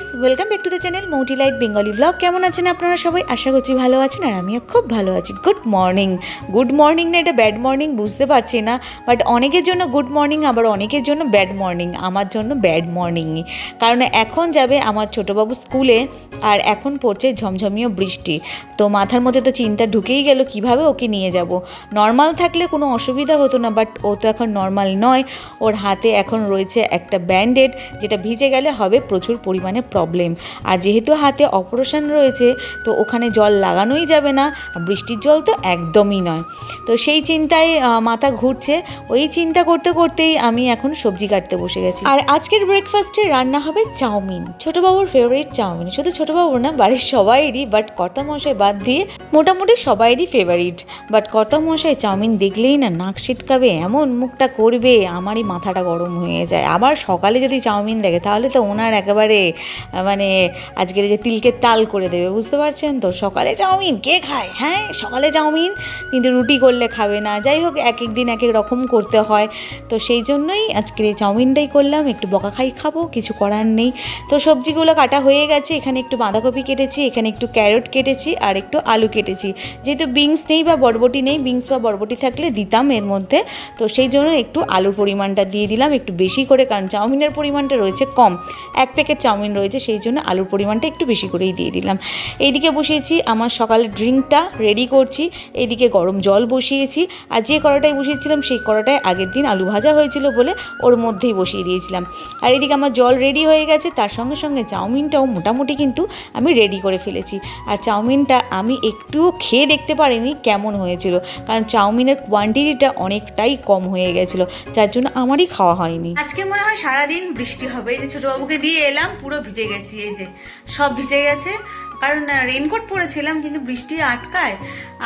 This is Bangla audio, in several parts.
Guys welcome back to the channel Mouti light Bengali blog কেমন আছেন আপনারা সবাই? আশা করছি ভালো আছেন আর আমিও খুব ভালো আছি। গুড মর্নিং গুড মর্নিং না এটা ব্যাড মর্নিং বুঝতে পারছি না। বাট অনেকের জন্য গুড মর্নিং আবার অনেকের জন্য ব্যাড মর্নিং আমার জন্য ব্যাড মর্নিংই কারণ এখন যাবে আমার ছোটোবাবু স্কুলে, আর এখন পড়ছে ঝমঝমিয়ে বৃষ্টি। তো মাথার মধ্যে তো চিন্তা ঢুকেই গেল, কীভাবে ওকে নিয়ে যাব? নর্মাল থাকলে কোনো অসুবিধা হতো না বাট ও তো এখন নর্মাল নয়। ওর হাতে এখন রয়েছে একটা ব্যান্ডেড যেটা ভিজে গেলে হবে প্রচুর পরিমাণে প্রবলেম আর যেহেতু হাতে অপারেশন রয়েছে, তো ওখানে জল লাগানোই যাবে না বৃষ্টির জল তো একদমই নয়। তো সেই চিন্তায় মাথা ঘুরছে। ওই চিন্তা করতে করতেই আমি এখন সবজি কাটতে বসে গেছি। আর আজকের ব্রেকফাস্টে রান্না হবে চাউমিন। ছোটোবাবুর favourite chowmein. শুধু ছোটোবাবুর না, বাড়ির সবাইরই বাট কর্তামশাই বাদ দিয়ে মোটামুটি সবাইরই ফেভারিট বাট কর্তামশাই চাউমিন দেখলেই না, নাক ছিটকাবে, এমন মুখটা করবে, আমারই মাথাটা গরম হয়ে যায়। আবার সকালে যদি চাউমিন দেখে, তাহলে তো ওনার একেবারে মানে আজকের যে তিলকে তাল করে দেবে, বুঝতে পারছেন তো? সকালে চাউমিন, কে খায়? হ্যাঁ সকালে চাউমিন, কিন্তু রুটি করলে খাবে না। যাই হোক এক এক দিন এক এক রকম করতে হয়। তো সেই জন্যই আজকের এই চাউমিনটাই করলাম। একটু বকা খাই খাব, কিছু করার নেই। তো সবজিগুলো কাটা হয়ে গেছে। এখানে একটু বাঁধাকপি কেটেছি, এখানে একটু ক্যারট কেটেছি, আর একটু আলু কেটেছি। যেহেতু বিনস নেই বা বরবটি নেই, বিনস বা বরবটি থাকলে দিতাম এর মধ্যে। তো সেই জন্য একটু আলুর পরিমাণটা দিয়ে দিলাম, একটু বেশি করে, কারণ চাউমিনের পরিমাণটা রয়েছে কম। এক প্যাকেট চাউমিন রয়েছে। সেই জন্য আলুর পরিমাণটা একটু বেশি করেই দিয়ে দিলাম। এইদিকে বসিয়েছি আমার সকালের ড্রিঙ্কটা রেডি করছি। এইদিকে গরম জল বসিয়েছি। আর যে কড়াটায় বসিয়েছিলাম, সেই কড়াটায় আগের দিন আলু ভাজা হয়েছিল বলে ওর মধ্যেই বসিয়ে দিয়েছিলাম। আর এদিকে আমার জল রেডি হয়ে গেছে, তার সঙ্গে সঙ্গে চাউমিনটাও মোটামুটি কিন্তু আমি রেডি করে ফেলেছি। আর চাউমিনটা আমি একটুও খেয়ে দেখতে পারিনি কেমন হয়েছিল, কারণ চাউমিনের কোয়ান্টিটিটা অনেকটাই কম হয়ে গেছিল, যার জন্য আমারই খাওয়া হয়নি। আজকে মনে হয় সারাদিন বৃষ্টি হবে। যে ছোটবাবুকে দিয়ে এলাম, পুরো ভিজে গেছি এই যে সব ভিজে গেছে। কারণ রেনকোট পরেছিলাম, কিন্তু বৃষ্টি আটকায়।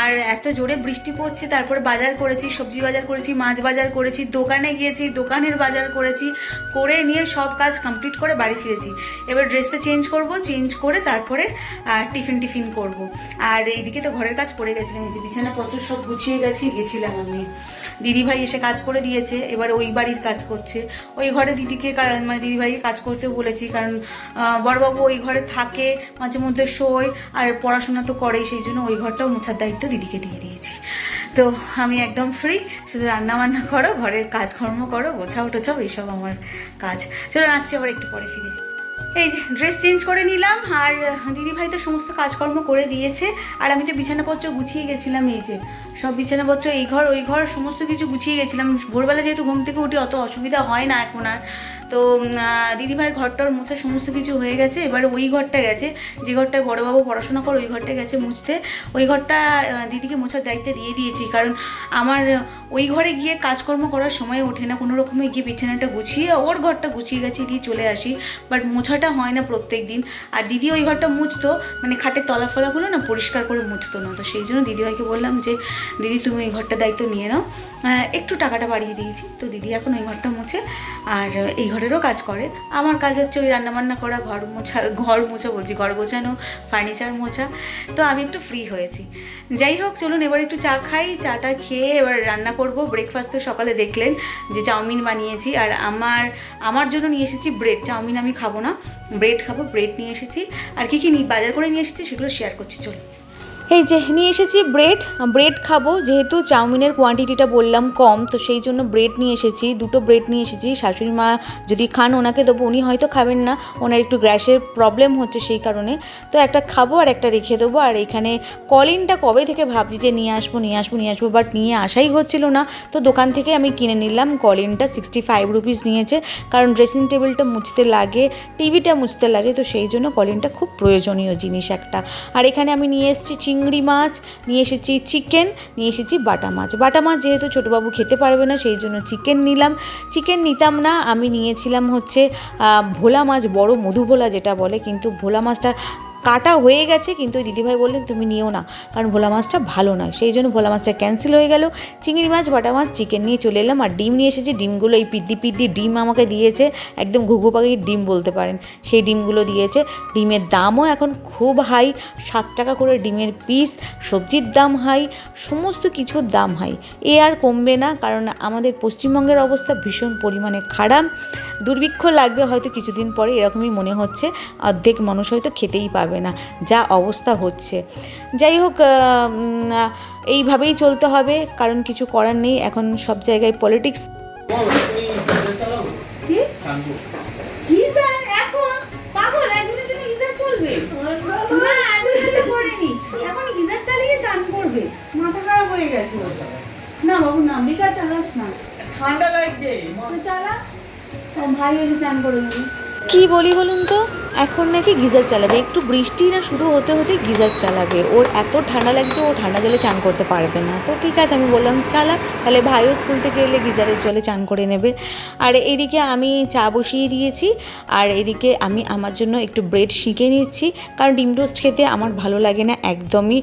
আর এত জোরে বৃষ্টি পড়ছে, তারপরে বাজার করেছি, সবজি বাজার করেছি, মাছ বাজার করেছি, দোকানে গিয়েছি, দোকানের বাজার করেছি, করে নিয়ে সব কাজ কমপ্লিট করে বাড়ি ফিরেছি। এবার ড্রেসটা চেঞ্জ করব চেঞ্জ করে তারপরে টিফিন টিফিন করব। আর এইদিকে তো ঘরের কাজ পড়ে গেছিলাম যে বিছানাপত্র সব গুছিয়ে গেছি, গেছিলাম আমি। দিদিভাই এসে কাজ করে দিয়েছে, এবার ওই বাড়ির কাজ করছে। ওই ঘরে দিদিকে মানে দিদিভাইকে কাজ করতে বলেছি, কারণ বড়বাবু ওই ঘরে থাকে মাঝে মধ্যে শোয় আর পড়াশোনা তো করেই, সেই জন্য ওই ঘরটাও মোছার দায়িত্ব দিদিকে দিয়ে দিয়েছি। তো আমি একদম ফ্রি শুধু রান্না বান্না করো, ঘরের কাজকর্ম করো, গোছাও টোছাও, এইসব আমার কাজ। চলো আসছি আবার একটু পরে ফিরে। এই যে ড্রেস চেঞ্জ করে নিলাম, আর দিদিভাই তো সমস্ত কাজকর্ম করে দিয়েছে। আর আমি তো বিছানাপত্র গুছিয়ে গেছিলাম, এই যে, সব বিছানাপত্র, এই ঘর, ওই ঘর, সমস্ত কিছু গুছিয়ে গেছিলাম। ভোরবেলা যেহেতু ঘুম থেকে উঠি, অত অসুবিধা হয় না এখন আর। তো দিদিভাই ঘরটার মোছা সমস্ত কিছু হয়ে গেছে, এবারে ওই ঘরটা গেছে, যে ঘরটায় বড়োবাবু পড়াশোনা করে ওই ঘরটা গেছে মুছতে, ওই ঘরটা দিদিকে মোছার দায়িত্ব দিয়ে দিয়েছি, কারণ আমার ওই ঘরে গিয়ে কাজকর্ম করার সময় ওঠে না, কোনো রকমে গিয়ে বিছানাটা গুছিয়ে ওর ঘরটা গুছিয়ে গেছি, দিয়ে চলে আসি, বাট মোছাটা হয় না প্রত্যেক দিন, আর দিদি ওই ঘরটা মুছতো মানে খাটের তলা ফলাগুলো না পরিষ্কার করে মুছতো না, তো সেই জন্য দিদিভাইকে বললাম যে, দিদি, তুমি ওই ঘরটা দায়িত্ব নিয়ে নাও। একটু টাকাটা বাড়িয়ে দিয়েছি, তো দিদি এখন ওই ঘরটা মুছে, আর এই ঘরেরও কাজ করে। আমার কাজ হচ্ছে ওই রান্নাবান্না করা, ঘর মোছা ঘর মোছা বলছি, ঘর গোছানো ফার্নিচার মোছা। তো আমি একটু ফ্রি হয়েছি। যাই হোক, চলুন এবার একটু চা খাই, চাটা খেয়ে এবার রান্না করব। ব্রেকফাস্ট তো সকালে দেখলেন যে চাউমিন বানিয়েছি আর আমার আমার জন্য নিয়ে এসেছি ব্রেড চাউমিন আমি খাব না ব্রেড খাব ব্রেড নিয়ে এসেছি। আর কী কী বাজার করে নিয়ে এসেছি সেগুলো শেয়ার করছি, চলুন। এই যে, নিয়ে এসেছি ব্রেড। ব্রেড খাব, যেহেতু চাউমিনের কোয়ান্টিটিটা বললাম কম, তো সেই জন্য ব্রেড নিয়ে এসেছি। দুটো ব্রেড নিয়ে এসেছি। শাশুড়ি মা যদি খান, ওনাকে দেবো। উনি হয়তো খাবেন না। ওনার একটু গ্যাসের প্রবলেম হচ্ছে সেই কারণে। তো একটা খাব আর একটা রেখে দেবো। আর এখানে কলিনটা কবে থেকে ভাবছি যে নিয়ে আসব নিয়ে আসব নিয়ে আসব বাট নিয়ে আসাই হচ্ছিল না। তো দোকান থেকে আমি কিনে নিলাম। কলিনটা সিক্সটি ফাইভ রুপিস নিয়েছে। কারণ ড্রেসিং টেবিলটা মুছতে লাগে টিভিটা মুছতে লাগে, তো সেই জন্য কলিনটা খুব প্রয়োজনীয় জিনিস একটা। আর এখানে আমি নিয়ে এসেছি চিংড়ি মাছ, নিয়ে এসেছি চিকেন নিয়ে এসেছি বাটা মাছ। বাটা মাছ যেহেতু ছোটোবাবু খেতে পারবে না, সেই জন্য চিকেন নিলাম। চিকেন নিতাম না, আমি নিয়েছিলাম হচ্ছে ভোলা মাছ, বড় মধু ভোলা যেটা বলে, কিন্তু ভোলা মাছটা কাটা হয়ে গেছে, কিন্তু ওই দিদিভাই বললেন, তুমি নিও না, কারণ ভোলা মাছটা ভালো নয়। সেই জন্য ভোলা মাছটা ক্যান্সেল হয়ে গেল। চিংড়ি মাছ, বাটা মাছ চিকেন নিয়ে চলে এলাম। আর ডিম নিয়ে এসেছি, ডিমগুলো এই পিদ্দি পিদ্দি ডিম আমাকে দিয়েছে, একদম ঘুঘু পাখির ডিম বলতে পারেন। সেই ডিমগুলো দিয়েছে। ডিমের দামও এখন খুব হাই, সাত টাকা করে ডিমের পিস সবজির দাম হাই, সমস্ত কিছুর দাম হাই। এ আর কমবে না, কারণ আমাদের পশ্চিমবঙ্গের অবস্থা ভীষণ পরিমাণে খারাপ। দুর্ভিক্ষ লাগবে হয়তো কিছুদিন পরে, এরকমই মনে হচ্ছে। অর্ধেক মানুষ হয়তো খেতেই পাবে। না যা অবস্থা হচ্ছে। যাই হোক এইভাবেই চলতে হবে কারণ কিছু করার নেই এখন সব জায়গায় পলিটিক্স মাথা খারাপ হয়ে গেছে। না বাবু না চালাস না। ঠান্ডা চালা। সব ভাই এসে চান করে কি বলি বলুন তো? এখন নাকি গিজার চালাবে। একটু বৃষ্টি না শুরু হতে হতে গিজার চালাবে। ওর এত ঠান্ডা লাগছে, ও ঠান্ডা জলে চান করতে পারবে না। তো ঠিক আছে, আমি বললাম, চালা, তাহলে ভাইও স্কুল থেকে এলে গিজারের জলে চান করে নেবে। আর এদিকে আমি চা বসিয়ে দিয়েছি। আর এদিকে আমি আমার জন্য একটু ব্রেড শিখে নিচ্ছি। কারণ ডিম টোস্ট খেতে আমার ভালো লাগে না একদমই।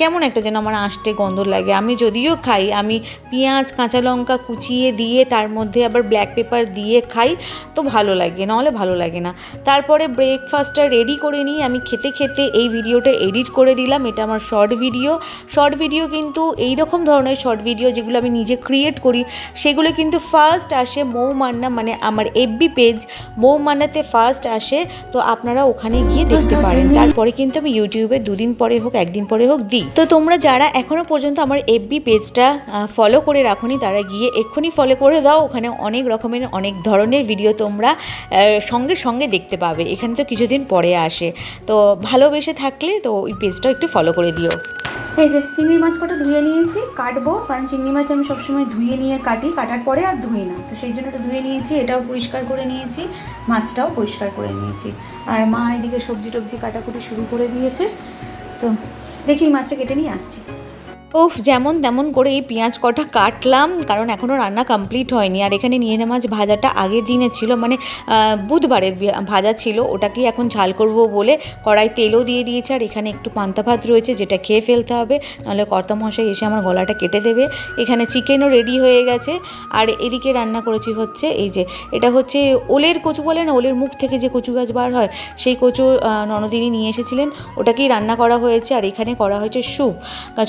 কেমন একটা যেন আমার আষ্টে গন্ধ লাগে। আমি যদিও খাই, আমি পেঁয়াজ, কাঁচা লঙ্কা কুচিয়ে দিয়ে তার মধ্যে আবার ব্ল্যাক পেপার দিয়ে খাই, তো ভালো লাগে। নাহলে ভালো লাগে না। তারপরে ব্রেকফাস্টটা রেডি করে নিই আমি খেতে খেতে এই ভিডিওটা এডিট করে দিলাম। এটা আমার শর্ট ভিডিও শর্ট ভিডিও কিন্তু এই রকম ধরনের শর্ট ভিডিও যেগুলো আমি নিজে ক্রিয়েট করি সেগুলো কিন্তু ফার্স্ট আসে মৌ মান্না মানে আমার এফবি পেজ মৌ মান্নাতে ফার্স্ট আসে। তো আপনারা ওখানে গিয়ে দেখতে পারেন। তারপরে কিন্তু আমি ইউটিউবে দুদিন পরে হোক একদিন পরে হোক দিই। তো তোমরা যারা এখনও পর্যন্ত আমার এফবি পেজটা ফলো করে রাখোনি তারা গিয়ে এক্ষুনি ফলো করে দাও। ওখানে অনেক রকমের অনেক ধরনের ভিডিও তোমরা সঙ্গে সঙ্গে দেখতে পাবে। এখানে তো কিছুদিন পরে আসে। তো ভালোবেসে থাকলে তো ওই পেজটা একটু ফলো করে দিও। এই যে, চিংড়ি মাছ কটা ধুয়ে নিয়েছি, কাটবো। কারণ চিংড়ি মাছ আমি সবসময় ধুয়ে নিয়ে কাটি, কাটার পরে আর ধুই না। তো সেই জন্য এটা ধুয়ে নিয়েছি, এটাও পরিষ্কার করে নিয়েছি, মাছটাও পরিষ্কার করে নিয়েছি। আর মা এদিকে সবজি টবজি কাটাকুটি শুরু করে দিয়েছে। তো দেখি মাছটা কেটে নিয়ে আসছি। উফ, যেমন তেমন করে এই পেঁয়াজ কটা কাটলাম, কারণ এখনও রান্না কমপ্লিট হয়নি। আর এখানে নিয়ে মাছ ভাজাটা আগের দিনে ছিল মানে বুধবারের ভাজা ছিল, ওটাকেই এখন ঝাল করব বলে কড়াই তেলও দিয়ে দিয়েছে, আর এখানে একটু পান্তা ভাত রয়েছে, যেটা খেয়ে ফেলতে হবে, নাহলে কর্তামশাই এসে আমার গলাটা কেটে দেবে। এখানে চিকেনও রেডি হয়ে গেছে, আর এদিকে রান্না করেছি হচ্ছে এই যে, এটা হচ্ছে ওলের কচু বলে না, ওলের মুখ থেকে যে কচু গাছ বার হয়, সেই কচু ননদিনী নিয়ে এসেছিলেন, ওটাকেই রান্না করা হয়েছে, আর এখানে করা হয়েছে স্যুপ।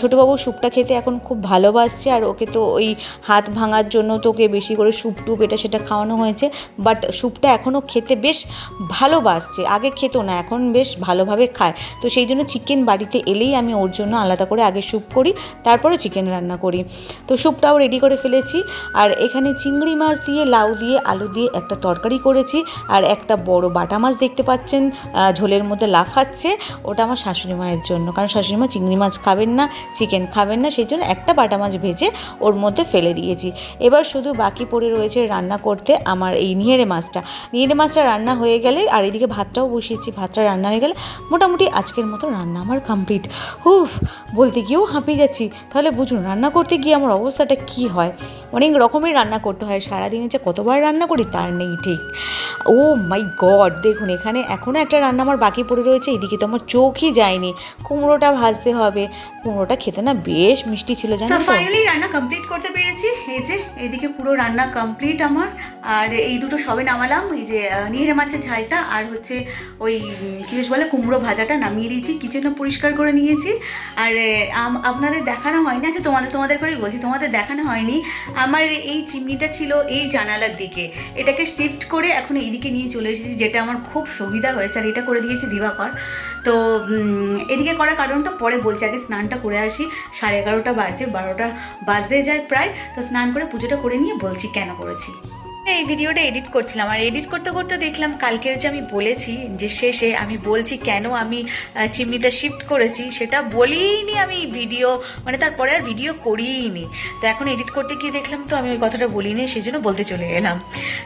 ছোটোবাবু স্যুপটা খেতে এখন খুব ভালোবাসছে আর ওকে তো ওই হাত ভাঙার জন্য তো ওকে বেশি করে স্যুপ টুপ এটা সেটা খাওয়ানো হয়েছে। বাট স্যুপটা এখনও খেতে বেশ ভালোবাসছে। আগে খেতো না, এখন বেশ ভালোভাবে খায়। তো সেই জন্য চিকেন বাড়িতে এলেই আমি ওর জন্য আলাদা করে আগে স্যুপ করি, তারপরে চিকেন রান্না করি। তো স্যুপটাও রেডি করে ফেলেছি। আর এখানে চিংড়ি মাছ দিয়ে, লাউ দিয়ে, আলু দিয়ে একটা তরকারি করেছি। আর একটা বড় বাটা মাছ দেখতে পাচ্ছেন ঝোলের মধ্যে লাফাচ্ছে। ওটা আমার শাশুড়ি মায়ের জন্য। কারণ শাশুড়ি মা চিংড়ি মাছ খাবেন না চিকেন খাবেন না, সেই জন্য একটা বাটা মাছ ভেজে ওর মধ্যে ফেলে দিয়েছি। এবার শুধু বাকি পড়ে রয়েছে রান্না করতে আমার এই নিহেরে মাছটা। নিহেরে মাছটা রান্না হয়ে গেলে আর এদিকে ভাতটাও বসিয়েছি, ভাতটা রান্না হয়ে গেলে মোটামুটি আজকের মতো রান্না আমার কমপ্লিট। হুফ বলতে গিয়েও হাঁপিয়ে যাচ্ছি। তাহলে বুঝুন, রান্না করতে গিয়ে আমার অবস্থাটা কি হয়? অনেক রকমের রান্না করতে হয়, সারাদিনে যে কতবার রান্না করি তার নেই ঠিক। ও মাই গড, দেখুন এখানে এখনও একটা রান্না আমার বাকি পড়ে রয়েছে, এদিকে তো আমার চোখই যায়নি। কুমড়োটা ভাজতে হবে, কুমড়োটা খেতে না বেশ মিষ্টি ছিল জানো তো। ফাইনালি রান্না কমপ্লিট করতে পেরেছি। এই যে এইদিকে পুরো রান্না কমপ্লিট আমার। আর এই দুটো সবে নামালাম এই যে নিহেরে মাছের ঝালটা আর হচ্ছে ওই কি বেশ বলে কুমড়ো ভাজাটা নামিয়ে দিয়েছি কিচেনও পরিষ্কার করে নিয়েছি। আর আপনাদের দেখানো হয়নি আচ্ছা তোমাদের তোমাদের করেই বলছি তোমাদের দেখানো হয়নি। আমার এই চিমনিটা ছিল এই জানালার দিকে। এটাকে শিফট করে এখন এইদিকে নিয়ে চলে এসেছি যেটা আমার খুব সুবিধা হয়েছে আর এটা করে দিয়েছি দিবাকর। তো এদিকে করার কারণটা পরে বলছি। আগে স্নানটা করে আসি, সাড়ে এগারোটা বাজে, বারোটা বাজতে যায় প্রায়। তো স্নান করে পুজোটা করে নিয়ে বলছি কেন করেছি। এই ভিডিওটা এডিট করছিলাম। আর এডিট করতে করতে দেখলাম কালকের যে আমি বলেছি, যে শেষে আমি বলছি কেন আমি চিমনিটা শিফট করেছি, সেটা বলিনি আমি ভিডিও মানে তারপরে আর ভিডিও করিনি তো এখন এডিট করতে গিয়ে দেখলাম তো আমি ওই কথাটা বলিনি সেই জন্য বলতে চলে গেলাম।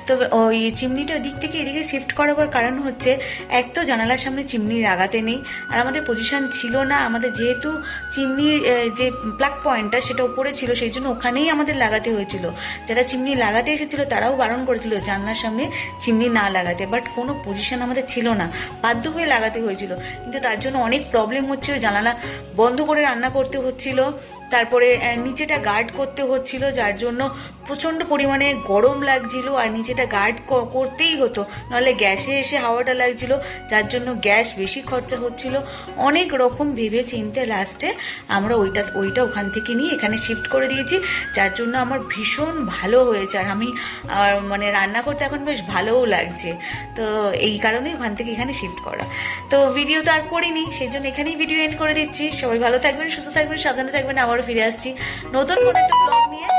তো ওই চিমনিটা দিক থেকে এদিকে শিফট করাবার কারণ হচ্ছে, এক তো জানালার সামনে চিমনি লাগাতে নেই, আর আমাদের পজিশন ছিল না, আমাদের যেহেতু চিমনির যে প্লাগ পয়েন্টটা সেটা উপরে ছিল, সেই জন্য ওখানেই আমাদের লাগাতে হয়েছিল। যারা চিমনি লাগাতে এসেছিল, তারাও বারণ করেছিল জানলার সামনে চিমনি না লাগাতে বাট কোনো পজিশন আমাদের ছিল না। বাধ্য হয়ে লাগাতে হয়েছিল। কিন্তু তার জন্য অনেক প্রবলেম হচ্ছিল। জানালা বন্ধ করে রান্না করতে হচ্ছিল। তারপরে নিচেটা গার্ড করতে হচ্ছিল, যার জন্য প্রচণ্ড পরিমাণে গরম লাগছিল আর নিচেটা গার্ড করতেই হতো। নাহলে গ্যাসে এসে হাওয়াটা লাগছিল, যার জন্য গ্যাস বেশি খরচা হচ্ছিল। অনেক রকম ভেবে চিনতে লাস্টে আমরা ওইটা ওইটা ওখান থেকে নিয়ে এখানে শিফট করে দিয়েছি, যার জন্য আমার ভীষণ ভালো হয়েছে। আর আমি মানে রান্না করতে এখন বেশ ভালোও লাগছে। তো এই কারণে ওখান থেকে এখানে শিফট করা। তো ভিডিও তো আর করিনি সেই জন্য এখানেই ভিডিও এন্ড করে দিচ্ছি। সবাই ভালো থাকবেন, সুস্থ থাকবেন, সাবধানে থাকবেন, আবারও ফিরে আসছি। নতুন কোনো একটা ব্লগ নিয়ে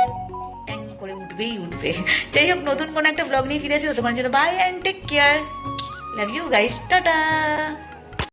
উঠবেই উঠবে। যাই হোক, নতুন কোনো একটা ব্লগ নিয়ে ফিরে আসি। তোমার জন্য bye and take care love you guys tata